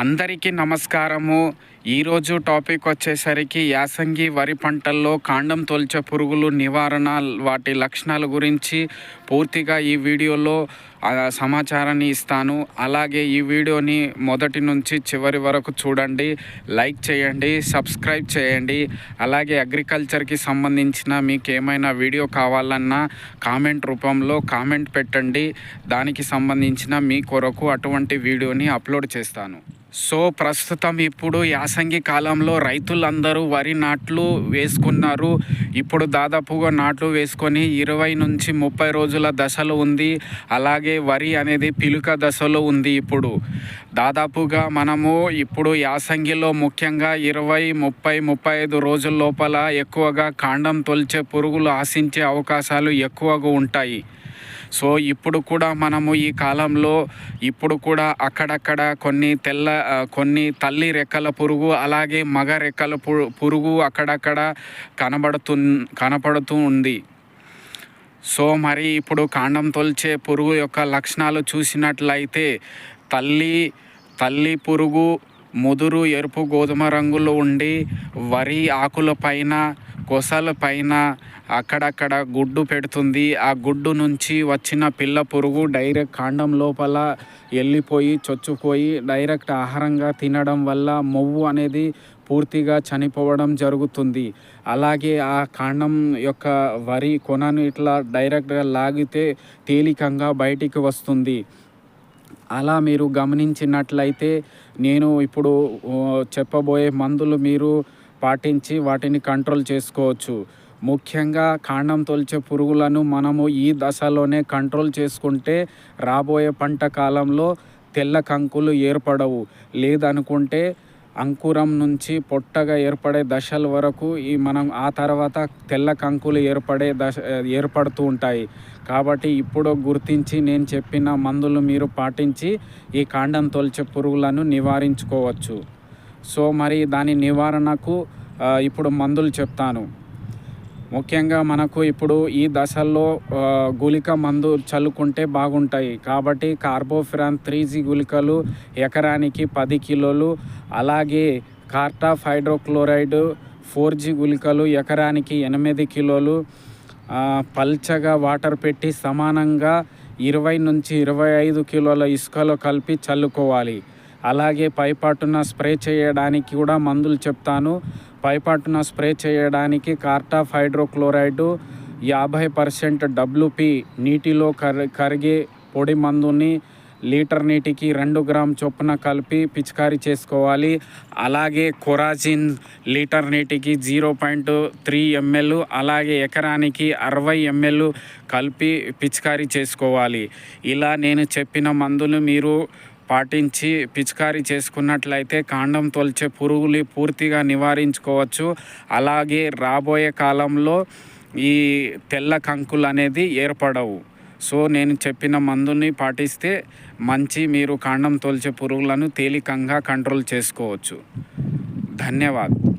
అందరికీ నమస్కారము. ఈరోజు టాపిక్ వచ్చేసరికి యాసంగి వరి పంటల్లో కాండం తొలిచే పురుగులు నివారణ వాటి లక్షణాల గురించి పూర్తిగా ఈ వీడియోలో సమాచారాన్ని ఇస్తాను. అలాగే ఈ వీడియోని మొదటి నుంచి చివరి వరకు చూడండి లైక్ చేయండి సబ్స్క్రైబ్ చేయండి. అలాగే అగ్రికల్చర్కి సంబంధించిన మీకు ఏమైనా వీడియో కావాలన్నా కామెంట్ రూపంలో కామెంట్ పెట్టండి. దానికి సంబంధించిన మీ కొరకు అటువంటి వీడియోని అప్లోడ్ చేస్తాను. సో ప్రస్తుతం ఇప్పుడు యాసంగి కాలంలో రైతులందరూ వరి నాట్లు వేసుకున్నారు. ఇప్పుడు దాదాపుగా నాట్లు వేసుకొని ఇరవై నుంచి ముప్పై రోజుల దశలో ఉంది. అలాగే వరి అనేది పిలుక దశలో ఉంది ఇప్పుడు. దాదాపుగా మనము ఇప్పుడు యాసంగిలో ముఖ్యంగా ఇరవై ముప్పై ముప్పై ఐదు రోజుల లోపల ఎక్కువగా కాండం తొలిచే పురుగులు ఆశించే అవకాశాలు ఎక్కువగా ఉంటాయి. సో ఇప్పుడు కూడా మనము ఈ కాలంలో ఇప్పుడు కూడా అక్కడక్కడ కొన్ని తెల్ల కొన్ని తల్లి రెక్కల పురుగు అలాగే మగ రెక్కల పు- పురుగు అక్కడక్కడ కనబడుతు కనపడుతూ ఉంది. సో మరి ఇప్పుడు కాండం తొలిచే పురుగు యొక్క లక్షణాలు చూసినట్లయితే తల్లి తల్లి పురుగు ముదురు ఎరుపు గోధుమ రంగులో ఉండి వరి ఆకుల పైన కొసల పైన అక్కడక్కడ గుడ్డు పెడుతుంది. ఆ గుడ్డు నుంచి వచ్చిన పిల్ల పురుగు డైరెక్ట్ కాండం లోపల వెళ్ళిపోయి చొచ్చుపోయి డైరెక్ట్ ఆహారంగా తినడం వల్ల మొవ్వు అనేది పూర్తిగా చనిపోవడం జరుగుతుంది. అలాగే ఆ కాండం యొక్క వరి కొనను ఇట్లా డైరెక్ట్గా లాగితే తేలికంగా బయటికి వస్తుంది. అలా మీరు గమనించినట్లయితే నేను ఇప్పుడు చెప్పబోయే మందులు మీరు పాటించి వాటిని కంట్రోల్ చేసుకోవచ్చు. ముఖ్యంగా కాండం తొలిచే పురుగులను మనము ఈ దశలోనే కంట్రోల్ చేసుకుంటే రాబోయే పంట కాలంలో తెల్ల కంకులు ఏర్పడవు. లేదనుకుంటే అంకురం నుంచి పొట్టగా ఏర్పడే దశల వరకు ఈ మనం ఆ తర్వాత తెల్ల కంకులు ఏర్పడే దశ ఏర్పడుతూ ఉంటాయి. కాబట్టి ఇప్పుడు గుర్తించి నేను చెప్పిన మందులు మీరు పాటించి ఈ కాండం తొలిచే పురుగులను నివారించుకోవచ్చు. సో మరి దాని నివారణకు ఇప్పుడు మందులు చెప్తాను. ముఖ్యంగా మనకు ఇప్పుడు ఈ దశల్లో గుళిక మందు చల్లుకుంటే బాగుంటాయి. కాబట్టి కార్బోఫిరాన్ త్రీ జీ గుళికలు ఎకరానికి పది కిలోలు అలాగే కార్టాఫ్ హైడ్రోక్లోరైడ్ ఫోర్ జీ గుళికలు ఎకరానికి ఎనిమిది కిలోలు పల్చగా వాటర్ పెట్టి సమానంగా ఇరవై నుంచి ఇరవై ఐదు కిలోల ఇసుకలో కలిపి చల్లుకోవాలి. అలాగే పైపాటున స్ప్రే చేయడానికి కూడా మందులు చెప్తాను. పైపాటున స్ప్రే చేయడానికి కార్టాఫ్ హైడ్రోక్లోరైడ్ యాభై పర్సెంట్ డబ్ల్యూపి నీటిలో కరి కరిగే పొడి మందుని లీటర్ నీటికి రెండు గ్రామ్ చొప్పున కలిపి పిచికారీ చేసుకోవాలి. అలాగే కొరాజిన్ లీటర్ నీటికి జీరో పాయింట్ త్రీ ఎంఎల్ అలాగే ఎకరానికి అరవై ఎంఎల్ కలిపి పిచికారీ చేసుకోవాలి. ఇలా నేను చెప్పిన మందులు మీరు పాటించి పిచికారీ చేసుకున్నట్లయితే కాండం తొలిచే పురుగులు పూర్తిగా నివారించుకోవచ్చు. అలాగే రాబోయే కాలంలో ఈ తెల్ల కంకులు అనేది ఏర్పడవు. సో నేను చెప్పిన మందుని పాటిస్తే మంచి మీరు కాండం తొలిచే పురుగులను తేలికంగా కంట్రోల్ చేసుకోవచ్చు. ధన్యవాదాలు